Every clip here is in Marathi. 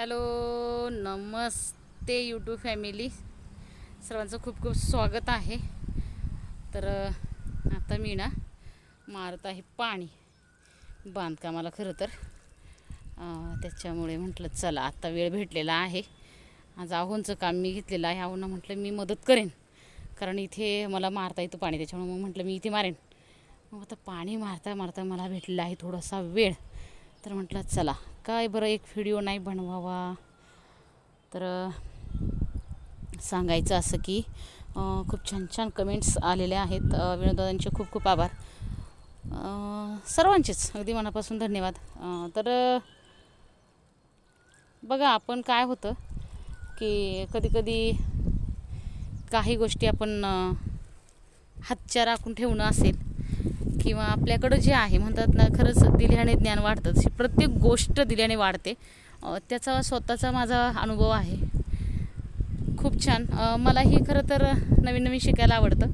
हॅलो नमस्ते यूट्यूब फॅमिली सर्वांचं खूप खूप स्वागत आहे. तर आता मी ना मारत आहे पाणी. बांधकामाला खरं तर. त्याच्यामुळे म्हटलं चला आता वेळ भेटलेला आहे. आज आहोंचं काम मी घेतलेलं आहे. आहोंना म्हटलं मी मदत करेन. कारण इथे मला मारता येतं पाणी त्याच्यामुळे मग म्हटलं मी इथे मारेन. मग आता पाणी मारता मारता मला भेटलेला आहे थोडासा वेळ. तर म्हटलं चला काय बरं एक व्हिडिओ नाही बनवावा? तर सांगायचं असं की खूप छान छान कमेंट्स आलेले आहेत. विनोदांचे खूप खूप आभार. सर्वांचेच अगदी मनापासून धन्यवाद. तर बघा आपण काय होतं की कधीकधी काही गोष्टी आपण हातच्या राखून ठेवणं असेल किंवा आपल्याकडं जे आहे म्हणतात ना खरंच दिल्याने ज्ञान वाढतं. तशी प्रत्येक गोष्ट दिल्याने वाढते. त्याचा स्वतःचा माझा अनुभव आहे. खूप छान. मलाही खरं तर नवीन नवीन शिकायला आवडतं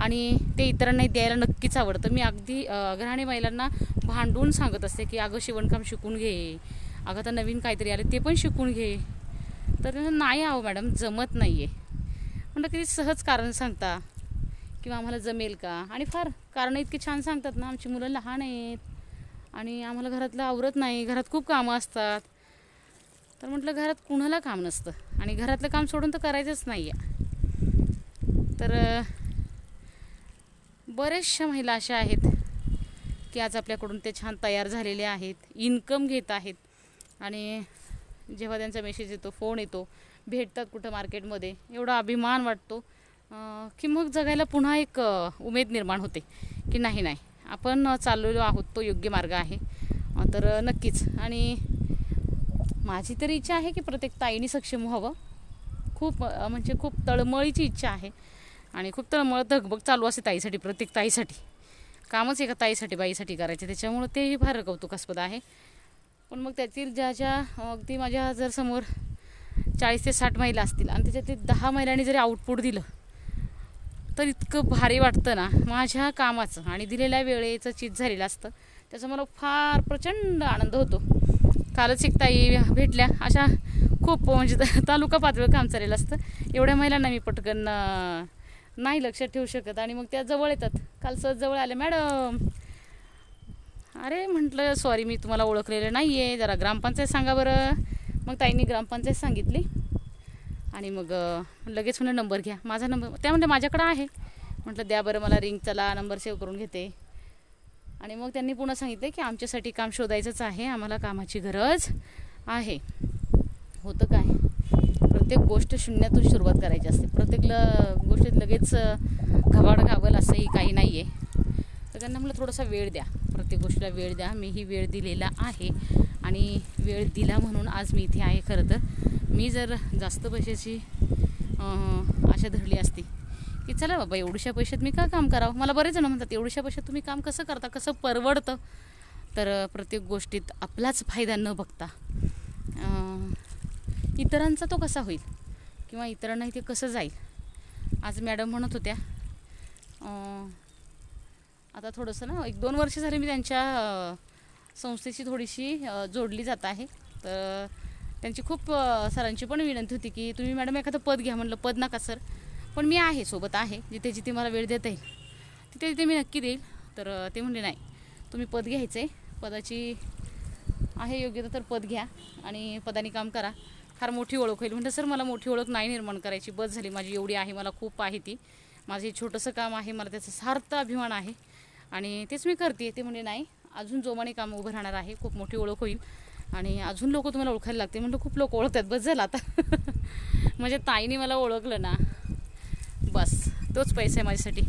आणि ते इतरांनाही द्यायला नक्कीच आवडतं. मी अगदी अ, महिलांना भांडून सांगत असते की अगं शिवणकाम शिकून घे. अगं तर नवीन काहीतरी आले ते पण शिकून घे. तर नाही आहो मॅडम जमत नाही आहे म्हणलं किती सहज कारण सांगता. किंवा आम्हाला जमेल का? आणि फार कारण इतकी छान सांगतात ना आमची मुलं लहान आहेत. आणि आम्हाला घरातलं आवरत नाही घरात खूप कामं असतात. तर म्हटलं घरात कुणाला काम नसतं? आणि घरातलं काम सोडून तर करायचंच नाही आहे तर बऱ्याचशा महिला अशा आहेत की आज आपल्याकडून ते छान तयार झालेले आहेत इन्कम घेत आहेत. आणि जेव्हा त्यांचा मेसेज येतो फोन येतो भेटतात कुठं मार्केटमध्ये एवढा अभिमान वाटतो. की मग जगायला पुन्हा एक उमेद निर्माण होते की नाही नाही. आपण चाललेलो आहोत तो योग्य मार्ग आहे. तर नक्कीच. आणि माझी तरी इच्छा आहे की प्रत्येक ताईने सक्षम व्हावं. खूप म्हणजे खूप तळमळीची इच्छा आहे. आणि खूप तळमळ धगबग चालू असते ताईसाठी प्रत्येक ताईसाठी. कामच एका ताईसाठी बाईसाठी करायचे. त्याच्यामुळं तेही फार कौतुकास्पद आहे. पण मग त्यातील ज्या ज्या अगदी माझ्या जर समोर चाळीस ते साठ महिला असतील आणि त्याच्यातील दहा महिलांनी जरी आउटपुट दिलं तर इतकं भारी वाटतं ना. माझ्या कामाचं आणि दिलेल्या वेळेचं चीज झालेलं असतं. त्याचा मला फार प्रचंड आनंद होतो. कालच एक ताई भेटल्या. अशा खूप म्हणजे तालुका पातळीवर काम चाललेलं असतं. एवढ्या महिलांना मी पटकन नाही लक्षात ठेवू शकत आणि मग त्या जवळ येतात. काल सहज जवळ आल्या मॅडम अरे म्हटलं सॉरी मी तुम्हाला ओळखलेलं नाही आहे जरा ग्रामपंचायत सांगा बरं. मग ताईंनी ग्रामपंचायत सांगितली. आणि मग लगेच म्हणून नंबर घ्या. माझा नंबर त्या म्हणल्या माझ्याकडं आहे. म्हटलं द्या बरं मला रिंग चला नंबर सेव्ह करून घेते. आणि मग त्यांनी पुन्हा सांगितलं की आमच्यासाठी काम शोधायचंच आहे आम्हाला कामाची गरज आहे. होतं काय? प्रत्येक गोष्ट शून्यातून सुरुवात करायची असते. प्रत्येक ल गोष्टीत लगेच अ, घबाड घाबल असंही काही नाही आहे तर त्यांना म्हटलं थोडासा वेळ द्या. प्रत्येक गोष्टीला वेळ द्या. मी ही वेळ दिलेला आहे. आणि वेळ दिला म्हणून आज मी इथे आहे खरं तर. मी जर जास्त पैशाची आशा धरली असती की चला बाबा एवढ्याशा पैशात मी का काम करावं? मला बरेच जण म्हणतात एवढ्याशा पैशात तुम्ही काम कसं करता? कसं परवडतं? तर प्रत्येक गोष्टीत आपलाच फायदा न बघता इतरांचा तो कसा होईल? किंवा इतरांनाही ते कसं जाईल? आज मॅडम म्हणत होत्या आता थोडंसं ना एक दोन वर्ष झाली मी त्यांच्या संस्थेशी थोडीशी जोडली जात आहे. तर त्यांची खूप सरांची पण विनंती होती की तुम्ही मॅडम एखादं पद घ्या म्हणलं पद नका सर. पण मी आहे सोबत आहे. जिथे जिथे मला वेळ देता येईल तिथे तिथे मी नक्की देईल. तर ते म्हणले नाही तुम्ही पद घ्यायचं. आहे पदाची आहे योग्यता तर पद घ्या आणि पदाने काम करा. फार मोठी ओळख होईल. म्हणलं सर मला मोठी ओळख नाही निर्माण करायची. बस झाली माझी एवढी आहे. मला खूप आहे ती. माझं हे छोटंसं काम आहे. मला त्याचा सार्थ अभिमान आहे आणि तेच मी करते ते म्हणजे नाही अजून जोमाने काम उभं राहणार आहे खूप मोठी ओळख होईल. आणि अजून लोक तुम्हाला ओळखायला लागते म्हणलं खूप लोक ओळखतात बस झालं आता. म्हणजे ताईने मला ओळखलं ना. बस तोच पैसा आहे माझ्यासाठी.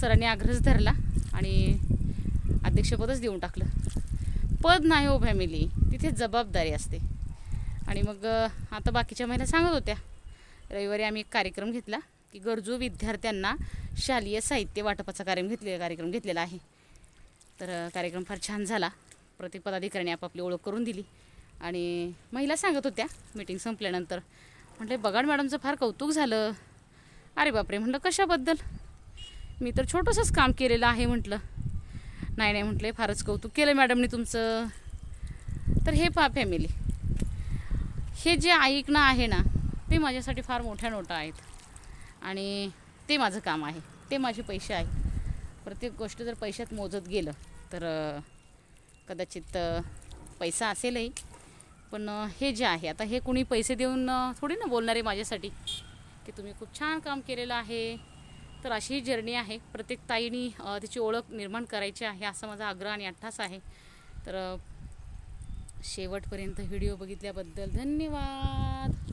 सरांनी आग्रहच धरला आणि अध्यक्षपदच देऊन टाकलं. पद नाही हो फॅमिली तिथे जबाबदारी असते. आणि मग आता बाकीच्या महिला सांगत होत्या. रविवारी आम्ही एक कार्यक्रम घेतला की गरजू विद्यार्थ्यांना शालेय साहित्य वाटपाचा कार्यक्रम घेतले कार्यक्रम घेतलेला आहे. तर कार्यक्रम फार छान झाला. प्रत्येक पदाधिकाऱ्याने आपापली ओळख करून दिली. आणि महिला सांगत होत्या मीटिंग संपल्यानंतर म्हटलं बगाड मॅडमचं फार कौतुक झालं. अरे बापरे! म्हटलं कशाबद्दल? मी तर छोटंसंच काम केलेलं आहे म्हटलं. नाही नाही म्हटले फारच कौतुक केलं मॅडमने तुमचं. तर हे पा फॅमिली. हे जे ऐकणं आहे ना ते माझ्यासाठी फार मोठ्या नोटा आहेत. आणि ते माझं काम आहे. ते माझे पैसे आहेत. प्रत्येक गोष्ट जर पैशात मोजत गेलं तर कदाचित पैसा असेलही. पण हे जे आहे आता हे कुणी पैसे देऊन थोडी ना बोलणार आहे माझ्यासाठी की तुम्ही खूप छान काम केलेलं आहे. तर अशी ही जर्नी आहे. प्रत्येक ताईनी तिची ओळख निर्माण करायची आहे असा माझा आग्रह आणि अठ्ठास आहे. तर शेवटपर्यंत व्हिडिओ बघितल्याबद्दल धन्यवाद.